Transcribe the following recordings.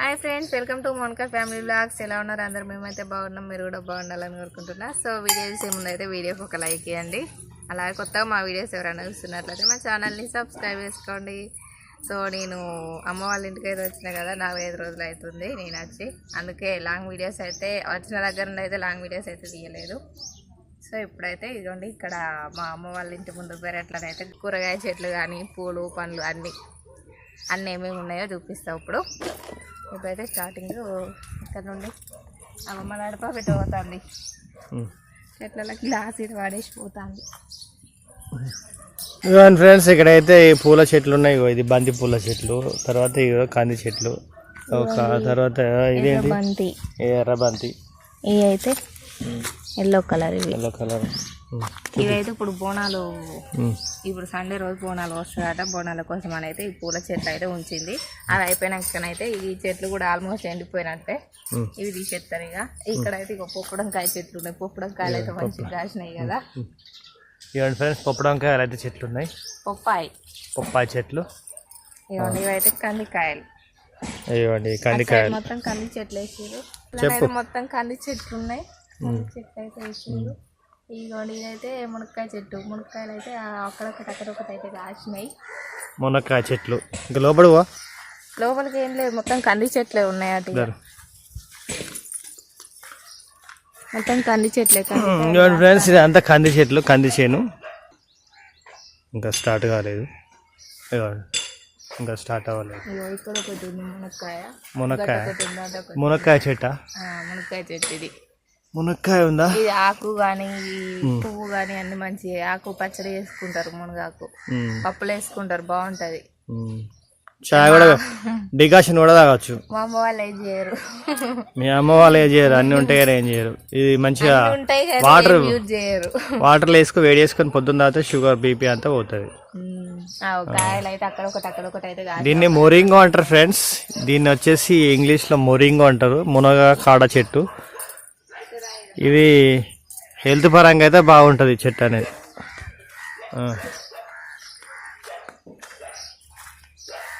Hi friends welcome to Monika family blogs ఎలా ఉన్నారు? అందరు మేమైతే బాగున్నాం మీరు కూడా బాగుండాలని కోరుకుంటున్నా. సో వీడియోస్ ఏముందైతే వీడియోకి ఒక లైక్ ఇవ్వండి. అలాగే కొత్తగా మా వీడియోస్ ఎవరైనా చూస్తున్నట్లయితే మా ఛానల్ని సబ్స్క్రైబ్ చేసుకోండి. సో నేను అమ్మ వాళ్ళ ఇంటికి అయితే వచ్చిన కదా నాలుగైదు రోజులు అవుతుంది నేను వచ్చి. అందుకే లాంగ్ వీడియోస్ అయితే వచ్చిన దగ్గర నుండి అయితే లాంగ్ వీడియోస్ అయితే తీయలేదు. సో ఇప్పుడైతే ఇదిగోండి ఇక్కడ మా అమ్మ వాళ్ళ ఇంటి ముందు పెరట్లనైతే కూరగాయ చెట్లు కానీ పూలు పండ్లు అన్నీ అన్నీ ఏమేమి ఉన్నాయో చూపిస్తావు ఇప్పుడు. ఇప్పుడైతే స్టార్టింగ్ ఇక్కడ నుండి అమ్మమ్మ నడప పెట్టబోతుంది చెట్లలో గ్లాస్ ఇది పడేసి పోతుంది. ఇవన్నీ ఫ్రెండ్స్ ఇక్కడైతే పూల చెట్లు ఉన్నాయి. ఇది బంతి పూల చెట్లు తర్వాత ఇగో కంది చెట్లు ఒక తర్వాత ఇదేంటి? బంతి ఎర్ర బంతి ఇవి అయితే ఎల్లో కలర్ ఇవి. ఎల్లో కలర్ ఇవి అయితే ఇప్పుడు బోనాలు ఇప్పుడు సండే రోజు బోనాలు వస్తాయట బోనాల కోసం అని అయితే ఈ పూల చెట్లు అయితే ఉంచింది. అది అయిపోయినాకనైతే ఈ చెట్లు కూడా ఆల్మోస్ట్ ఎండిపోయినట్టే. ఇవి తీసేస్తారు ఇక. ఇక్కడైతే ఇక పొప్పడంకాయ చెట్లు ఉన్నాయి. పొప్పడంకాయలు అయితే మంచిగా కాసినాయి కదా. ఇవన్నీ ఫ్రెండ్స్ పొప్పడంకాయలు అయితే చెట్లు ఉన్నాయి. పొప్పాయి. పొప్పాయి చెట్లు. ఇవన్నీ ఇవైతే కందికాయలు. ఇవ్వండి కందికాయలు. మొత్తం కంది చెట్లు వేసారు. మొత్తం కంది చెట్లు ఉన్నాయి. చెట్లు అయితే వేసారు ఇదిగోండి ఇదైతే మునక్కాయ చెట్టు. మునక్కాయలు అయితే ఆ అక్కడొకటి అక్కడొకటి అయితే కాసినాయి. మునక్కాయ చెట్లు. ఇంకా లోపడువా? లోపలికి ఏం లేదు మొత్తం కంది చెట్లే ఉన్నాయి అటు. మొత్తం కంది చెట్లే ఫ్రెండ్స్ ఇది అంతా కంది చెట్లు కంది చేను. ఇంకా స్టార్ట్ కాలేదు. ఇంకా స్టార్ట్ అవ్వలేదు. ఇగో ఇక్కడ ఒకటి ఉంది మునక్కాయ. మునక్కాయ. ఒకటి మునక్కాయ చెట్ట? మునక్కాయ చెట్టు ఇది. మునక్కాయ ఉందా? ఇది ఆకు కానీ పువ్వు కానీ అన్ని మంచి ఆకు పచ్చడి వేసుకుంటారు మునగాకు. పప్పులు వేసుకుంటారు బాగుంటది. చాయ్ కూడా డికాషన్ కూడా తాగొచ్చు. మా అమ్మ వాళ్ళు ఏం చేయరు. మీ అమ్మ వాళ్ళు ఏం చేయరు అన్ని ఉంటాయి కానీ ఏం చేయరు. ఇది మంచిగా వాటర్ చేయరు. వాటర్లో వేసుకొని వేడి చేసుకొని పొద్దున్న తాగితే షుగర్ బీపీ అంతా పోతుంది. కాదు. దీన్ని మొరింగో అంటారు ఫ్రెండ్స్. దీన్ని వచ్చేసి ఇంగ్లీష్లో మొరింగో అంటారు. మునగ కాడ చెట్టు. ఇది హెల్త్ పరంగా అయితే బాగుంటుంది ఈ చెట్టు అనేది. ఆ.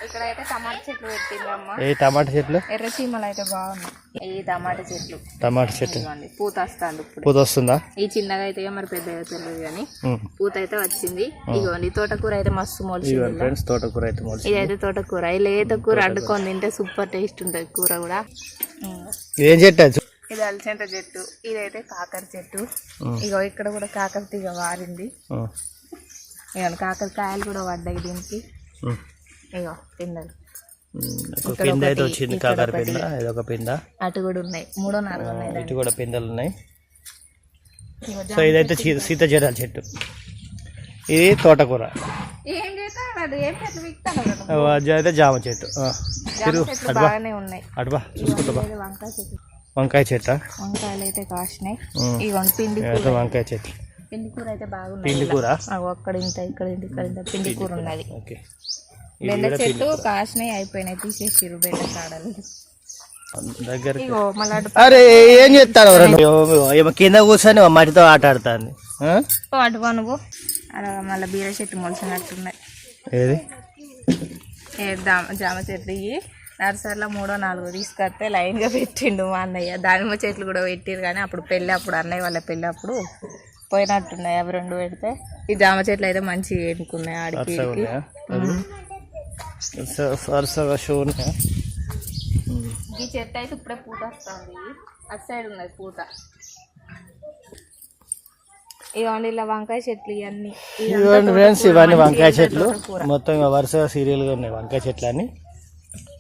ఇక్కడ అయితే టమాటా చెట్లు పెట్టిందమ్మ. ఏ టమాటా చెట్లు? ఎర్ర చీమలు అయితే బాగున్నాయి. ఈ టమాటా చెట్లు. టమాటా ఇదిగోండి పూత వస్తుంది ఇప్పుడు. పూత వస్తుందా? ఈ చిన్నగా అయితే మరి పెద్దగా తెలియదు కానీ. పూత అయితే వచ్చింది. ఇదిగోండి తోటకూర అయితే మస్తు మొలిచింది ఫ్రెండ్స్ తోటకూర అయితే మొలిచి ఇదైతే తోటకూర. ఈ లేత కూర అడ్డుకొని తింటే సూపర్ టేస్ట్ ఉంటుంది కూర కూడా. ఇదేం చెట్టు? ఇది అలసంత చెట్టు ఇదైతే కాకర చెట్టు. ఇగో ఇక్కడ కూడా కాకర తీగ వారింది. ఇగో కాకరకాయలు కూడా పడ్డాయి దీనికి. ఇగో పిందలు. పింద అయితే వచ్చింది కాకర పింద ఇదొక పింద. అటు కూడా ఉన్నాయి మూడో నాలుగు ఉన్నాయి ఇటు కూడా పిందెలు ఉన్నాయి సో ఇదైతే సీత జడాల చెట్టు. ఇది తోటకూర. అయితే జామ చెట్టు. తిరుగు ఉన్నాయి. అటువా చూసుకుంటా వంకాయ చెట్టు వంకాయ చెట్ట వంకాయలు అయితే కాసినాయి. ఇగోండి పిండి వంకాయ చెట్టు పిండి కూర అయితే బాగున్నాయి పిండి కూర? అక్కడ ఇంత ఇక్కడ ఇంత ఇక్కడ ఇంత పిండి కూర ఉన్నది. ఓకే. బెండ చెట్టు కాసినాయి అయిపోయినాయి. తీసేసిర్రు బెండ కాడలు. అరే ఏం చెప్తాను ఏమో కింద కూర్చొని మట్టితో ఆట ఆడుతుంది అటు పో నువ్వు అలా మళ్ళీ బీర చెట్టు మొలిసినట్టున్నాయి. ఏది? జామ చెట్లు ఇవి నర్సరీలో మూడో నాలుగో తీసుకొస్తే లైన్గా పెట్టిండు మా అన్నయ్య. దానిమ్మ చెట్లు కూడా పెట్టిరు కానీ అప్పుడు పెళ్ళి అప్పుడు అన్నయ్య వాళ్ళ పెళ్ళి అప్పుడు పోయినట్టున్నాయి. అవి రెండు పెడితే ఈ జామ చెట్లు అయితే మంచిగా ఎన్నుకున్నాయి ఆడికి. ఈ చెట్టు అయితే ఇప్పుడే పూత వస్తుంది. అటు సైడ్ ఉన్నది పూత. ఇవన్నీ ఇలా వంకాయ చెట్లు ఇవన్నీ. ఇవన్నీ ఫ్రెండ్స్ ఇవన్నీ వంకాయ చెట్లు. మొత్తం వరుసగా సీరియల్గా ఉన్నాయి వంకాయ చెట్లు అన్ని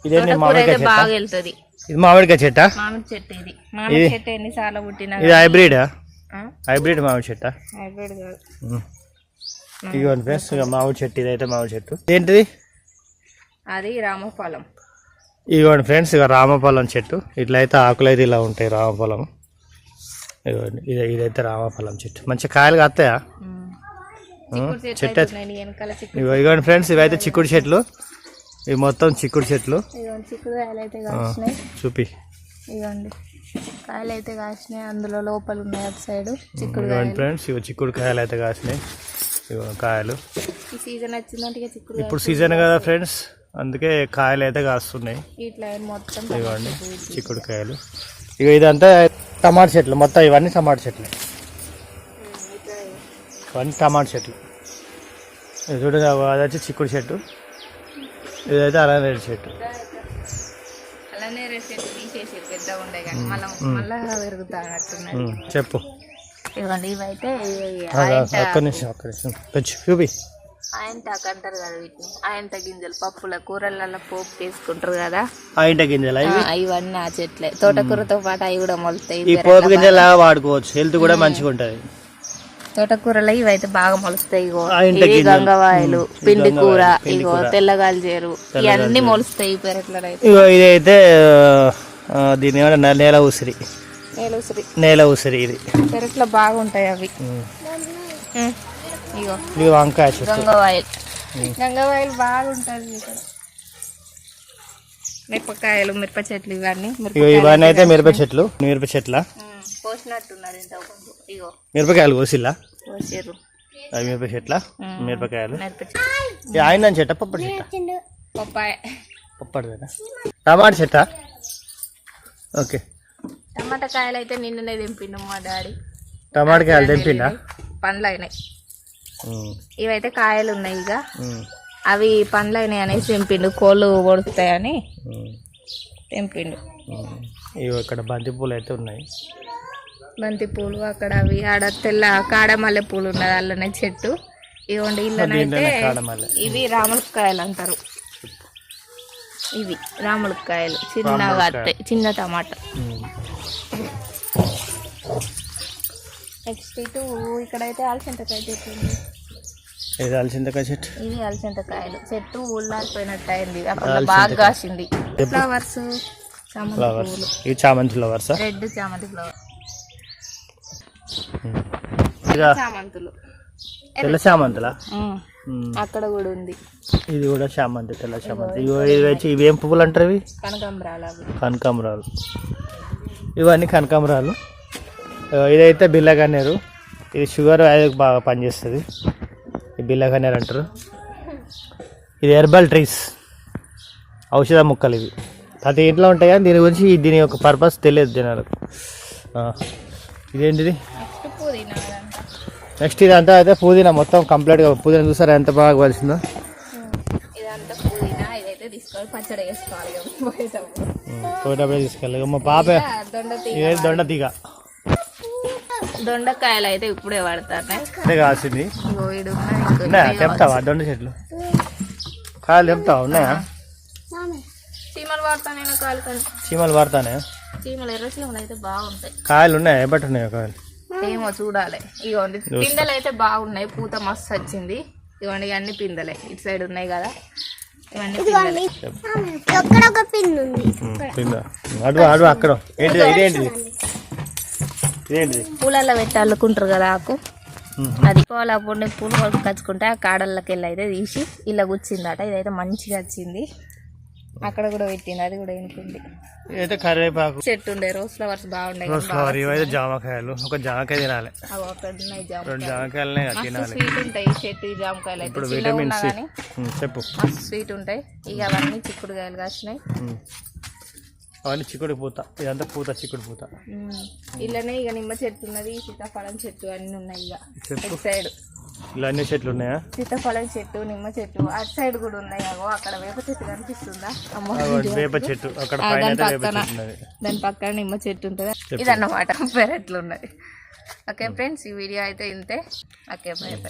ఇదేంటి మామిడికాయ బాగా వెళ్తుంది ఇది మామిడికాయ చెట్ట? మామిడి చెట్టు ఇది. మామిడి చెట్టు ఎన్నిసార్లు పుట్టినా ఇది హైబ్రిడా? హైబ్రిడ్ మామిడి చెట్ట? హైబ్రిడ్ కాదు. ఇదిగోండి ఫ్రెండ్స్ ఇక మామిడి చెట్టు ఇదైతే మామిడి చెట్టు. ఏంటిది అది రామఫలం. ఇదిగోండి ఫ్రెండ్స్ ఇక రామఫలం చెట్టు. ఇట్లా అయితే ఆకులు అయితే ఇలా ఉంటాయి రామఫలం. ఇదిగోండి ఇది ఇదైతే రామఫలం చెట్టు. మంచి కాయలు కాస్తాయా చెట్టు ఇదిగోండి ఫ్రెండ్స్ ఇవైతే చిక్కుడు చెట్లు. ఇవి మొత్తం చిక్కుడు చెట్లు. ఇదిగోండి చిక్కుడు కాయలు అయితే కాసినాయి. చూపి. ఇదిగోండి. కాయలు అయితే కాసినాయి అందులో లోపల ఉన్నాయి అటు సైడ్ చిక్కుడు ఇదిగోండి ఫ్రెండ్స్ ఇవి చిక్కుడు కాయలు అయితే కాసినాయి. ఇగో కాయలు. ఈ సీజన్ వచ్చిందంటే చిక్కుడు ఇప్పుడు సీజన్ కదా ఫ్రెండ్స్ అందుకే కాయలు అయితే కాస్తున్నాయి. ఇట్లా మొత్తం ఇవ్వండి చిక్కుడుకాయలు ఇక ఇదంతా టమాటా చెట్లు మొత్తం ఇవన్నీ టమాటా చెట్లు. ఇవన్నీ టమాటా చెట్లు. చూడండి అది వచ్చి చిక్కుడు చెట్టు. ఇదైతే అలానే చెట్టు అలానే రెసిపీ తీసేసి పెద్దగా ఉండే కానీ మళ్ళీ మళ్ళా పెరుగుతా చెప్పు. ఇవ్వండి ఇవైతే ఇవి ఆగు, ఆయంట ఒక్క నిమిషం ఒక్క నిమిషం. తెచ్చు చూపి. ఆయంటాకు అంటారు కదా వీటిని. ఆయంట గింజలు పప్పుల కూరలలో పోపు వేసుకుంటారు కదా. ఆ ఇంట గింజలు ఇవన్నీ ఆ చెట్లే. తోటకూరతో పాటు అవి కూడా మొలుస్తాయి ఈ పోపు గింజలు వాడుకోవచ్చు. హెల్త్ కూడా మంచిగా ఉంటుంది తోటకూరలో ఇవైతే బాగా మొలుస్తాయి ఇగో. ఇవి. గంగవాయలు పిండి కూర ఇగో కూర. తెల్లగాలి చేరు ఇవన్నీ మొలుస్తాయి పెరట్లో అయితే ఇగో ఇదైతే దీని నేల ఉసిరి. నేలుసిరి నేల ఉసిరి ఇది. పెరట్లో బాగుంటాయి అవి. ఇగో. వంకాయ గంగవాయలు. గంగవాయలు బాగుంటుంది ఇక్కడ మిరపకాయలు మిరప చెట్లు ఇవన్నీ. ఇవన్నీ అయితే మిరప చెట్లు. మిరప చెట్ల? కోసినట్టున్నారు ఇంత కొంచెం ఇగో. మిరపకాయలు కోసిల్లా? అవి మిరప చెట్ల? మిరపకాయలు? ఆయన చెట్ట? పప్పటి చెట్ట? పప్పాయ. పప్పటిదేనా? టమాటా చెట్ట? ఓకే. టమాటా కాయలు అయితే నిన్ననే తెంపిండు మా డాడీ. టమాటా కాయలు తెంపిండా. పండ్లు అయినాయి ఇవైతే కాయలు ఉన్నాయి ఇక అవి పండ్లు అయినాయి అనేసి తెంపిండు. కోళ్ళు పొడుస్తాయని ఉమ్, తెంపిండు. ఇవి ఇక్కడ బంతి పూలు అయితే ఉన్నాయి. బంతి పూలు అక్కడ అవి ఆడ తెల్ల కాడ మల్లె పూలు ఉన్నది అల్లనే చెట్టు. ఇవ్వండి ఇళ్ళనైతే కాడమల్లె. ఇవి రాములకాయలు అంటారు. ఇవి రాములకాయలు చిన్నగా వస్తాయి చిన్న టమాటా. నెక్స్ట్ ఇటు ఇక్కడైతే అలసంతకాయ చెట్టు ఉంది. ఇది అలసిందకాయ చెట్టు? ఇవి అలసంతకాయలు. చెట్టు ఊళ్ళారిపోయినట్టు అయింది అప్పుడు బాగా కాసింది. ఫ్లవర్స్ చామంతి ఫ్లవర్స్ ఇవి చామంతి ఫ్లవర్సా రెడ్ చామంతి ఫ్లవర్ చామంతులు తెల్ల చామంతులా. అక్కడ కూడా ఉంది. ఇది కూడా చామంతి తెల్ల చామంతి ఇవి ఇవి పువ్వులు అంటారు ఇవి? కనకాంబరాలు ఇవన్నీ కనకాంబరాలు. ఇదైతే బిల్లగన్నేరు ఇది షుగర్ వ్యాధికి బాగా పనిచేస్తుంది. ఈ బిల్లగన్నేరు అంటారు. ఇది హెర్బల్ ట్రీస్. ఔషధ మొక్కలు ఇవి. ప్రతి ఇంట్లో ఉంటాయి? కానీ దీని గురించి దీని యొక్క పర్పస్ తెలియదు జనాలకు. ఇదేంటిది? నెక్స్ట్ ఇదంతా అయితే పుదీనా మొత్తం కంప్లీట్గా పుదీనా చూసారా ఎంత బాగా కలిసిందో? ఇదంతా పుదీనా ఇదైతే తీసుకొని పచ్చడి వేసుకోవాలి ఇక పోయేటప్పుడు. తోటపై తీసుకెళ్ళి మా పాప ఇదే దొండ తీగ. దొండకాయలు అయితే ఇప్పుడే పడతాయి కాసింది. ఉన్నాయా? తెంపుతావా దొండ చెట్లు? కాయలు తెంపుతావా? ఉన్నాయా. చీమలు కాలు కానీ చీమలు పడతానే చీమలు ఎర్ర చీమలు అయితే బాగుంటాయి. కాయలు ఉన్నాయా? బట్టి ఉన్నాయా కాయలు? ఏమో చూడాలి. ఇగోండి పిందెలు అయితే బాగున్నాయి. పూత మస్తు వచ్చింది. ఇవన్నీ అన్ని పిందెలే. ఇటు సైడ్ ఉన్నాయి కదా. ఇవన్నీ అక్కడ. ఏంటిది ఇదేంటిది? ఇదేంటిది? పూలల్లో పెట్టి అల్లుకుంటారు కదా ఆకు. అది పూల పొండి పూలు కొనుకొచ్చుకుంటే ఆ కాడల్లోకి వెళ్ళి అయితే తీసి ఇలా కూర్చిందట ఇదైతే మంచిగా వచ్చింది. అక్కడ కూడా పెట్టింది అది కూడా ఎనుకుంది ఇదైతే కరివేపాకు. చెట్టు ఉండే రోజ్ ఫ్లవర్స్ బాగుండే రోజ్ ఫ్లవర్ ఇవైతే జామకాయలు ఒక జామకాయ తినాలి. రెండు జామకాయలనే మస్తు తినాలి. స్వీట్ ఉంటాయి ఈ చెట్టు ఈ జామకాయలు అయితే. ఇప్పుడు విటమిన్ సి చెప్పు. మస్తు స్వీట్ ఉంటాయి. ఇక అవన్నీ చిక్కుడుకాయలు కాసినాయి. ఉమ్. అవన్నీ చిక్కుడు పూత. ఇదంతా పూత చిక్కుడు పూత. ఇళ్ళనే ఇక నిమ్మ చెట్టు ఉన్నది సీతాఫలం చెట్టు అన్ని ఉన్నాయి ఇక. సైడ్ ఇలా అన్ని చెట్లు ఉన్నాయా? సీతాఫలం చెట్టు నిమ్మ చెట్టు అటు సైడ్ కూడా ఉన్నాయి. అగో అక్కడ వేప చెట్టు కనిపిస్తుందా? అమ్మో వేప చెట్టు. అక్కడ పైన దాని వేప పక్కన చెట్టు ఉన్నది. దాని పక్కన నిమ్మ చెట్టు ఉంటుంది. ఇదన్నమాట పెరట్లు ఉన్నది. ఓకే ఫ్రెండ్స్ ఈ వీడియో అయితే ఇంతే. Okay by by